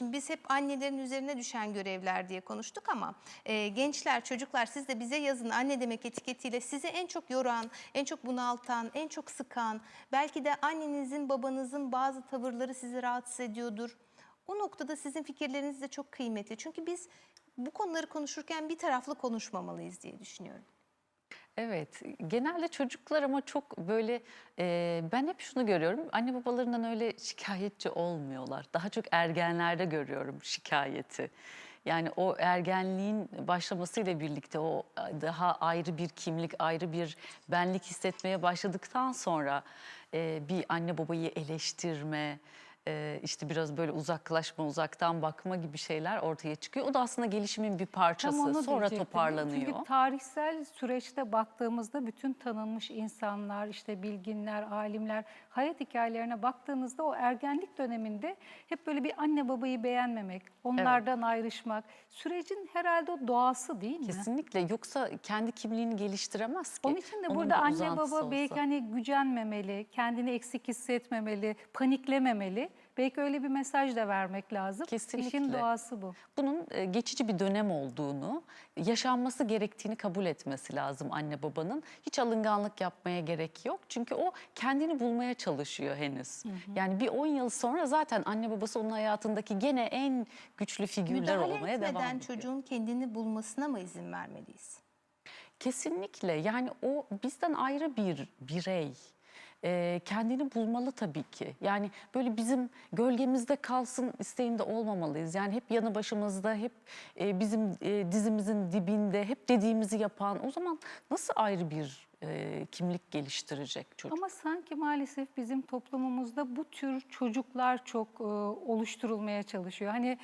Biz hep annelerin üzerine düşen görevler diye konuştuk ama e, gençler, çocuklar siz de bize yazın anne demek etiketiyle sizi en çok yoran, en çok bunaltan, en çok sıkan, belki de annenizin, babanızın bazı tavırları sizi rahatsız ediyordur. O noktada sizin fikirleriniz de çok kıymetli. Çünkü biz bu konuları konuşurken bir taraflı konuşmamalıyız diye düşünüyorum. Evet, genelde çocuklar ama çok böyle e, ben hep şunu görüyorum. Anne babalarından öyle şikayetçi olmuyorlar. Daha çok ergenlerde görüyorum şikayeti. Yani o ergenliğin başlamasıyla birlikte o daha ayrı bir kimlik, ayrı bir benlik hissetmeye başladıktan sonra e, bir anne babayı eleştirme, e, işte biraz böyle uzaklaşma, uzaktan bakma gibi şeyler ortaya çıkıyor. O da aslında gelişimin bir Tam parçası. onu Sonra diyecektim. toparlanıyor. Çünkü tarihsel süreçte baktığımızda bütün tanınmış insanlar, işte bilginler, alimler hayat hikayelerine baktığınızda o ergenlik döneminde hep böyle bir anne babayı beğenmemek, onlardan ayrışmak sürecin herhalde o doğası değil mi? Kesinlikle yoksa kendi kimliğini geliştiremez ki. Onun için de Onun burada bir anne uzantısı baba olsa. belki hani gücenmemeli, kendini eksik hissetmemeli, paniklememeli. Belki öyle bir mesaj da vermek lazım. İşin Kesinlikle. doğası bu. Bunun e, geçici bir dönem olduğunu, yaşanması gerektiğini kabul etmesi lazım anne babanın. Hiç alınganlık yapmaya gerek yok. Çünkü o kendini bulmaya çalışıyor henüz. Yani bir 10 yıl sonra zaten anne babası onun hayatındaki gene en güçlü figürler Müdahale olmaya devam etmeden ediyor. çocuğun kendini bulmasına mı izin vermeliyiz? Kesinlikle yani o bizden ayrı bir birey. Ee, kendini bulmalı tabii ki. Yani böyle bizim gölgemizde kalsın isteğinde olmamalıyız. Yani hep yanı başımızda, hep e, bizim e, dizimizin dibinde, hep dediğimizi yapan. O zaman nasıl ayrı bir e, kimlik geliştirecek çocuk? Ama sanki maalesef bizim toplumumuzda bu tür çocuklar çok e, oluşturulmaya çalışıyor. Hani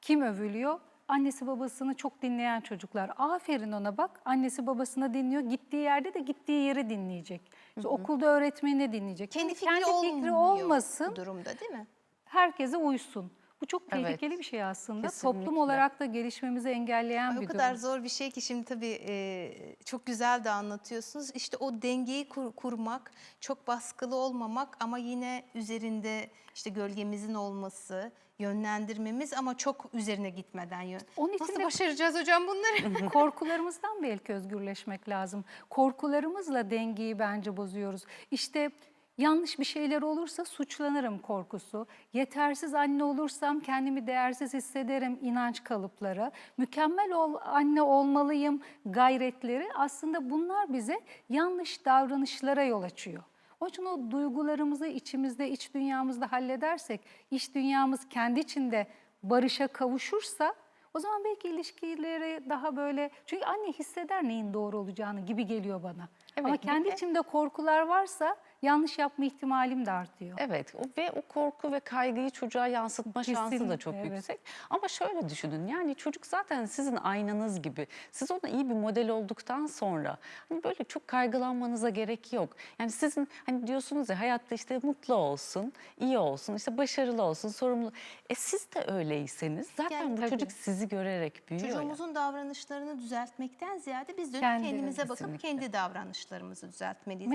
kim övülüyor? Annesi babasını çok dinleyen çocuklar. Aferin ona bak. Annesi babasını dinliyor. Gittiği yerde de gittiği yeri dinleyecek. İşte okulda öğretmenini dinleyecek. Kendi fikri, kendi fikri olmasın. durumda değil mi? Herkese uysun. Bu çok Evet. tehlikeli bir şey aslında. Kesinlikle. Toplum olarak da gelişmemizi engelleyen Ay, bir o kadar durum. zor bir şey ki şimdi tabii e, çok güzel de anlatıyorsunuz. İşte o dengeyi kur- kurmak, çok baskılı olmamak ama yine üzerinde işte gölgemizin olması, yönlendirmemiz ama çok üzerine gitmeden yön. Onun için Nasıl de- başaracağız hocam bunları? Korkularımızdan belki özgürleşmek lazım. Korkularımızla dengeyi bence bozuyoruz. İşte yanlış bir şeyler olursa suçlanırım korkusu. Yetersiz anne olursam kendimi değersiz hissederim inanç kalıpları. Mükemmel ol, anne olmalıyım gayretleri aslında bunlar bize yanlış davranışlara yol açıyor. Onun için o duygularımızı içimizde, iç dünyamızda halledersek, iç dünyamız kendi içinde barışa kavuşursa o zaman belki ilişkileri daha böyle... Çünkü anne hisseder neyin doğru olacağını gibi geliyor bana. Evet, Ama kendi de- içimde korkular varsa yanlış yapma ihtimalim de artıyor. Evet o, ve o korku ve kaygıyı çocuğa yansıtma şansı da çok evet. yüksek. Ama şöyle düşünün yani çocuk zaten sizin aynanız gibi. Siz ona iyi bir model olduktan sonra hani böyle çok kaygılanmanıza gerek yok. Yani sizin hani diyorsunuz ya hayatta işte mutlu olsun, iyi olsun, işte başarılı olsun, sorumlu. E siz de öyleyseniz zaten Yani bu tabii. çocuk sizi görerek büyüyor. Çocuğumuzun davranışlarını düzeltmekten ziyade biz dönüp Kendi, kendimize bakıp kesinlikle. kendi davranışlarımızı düzeltmeliyiz.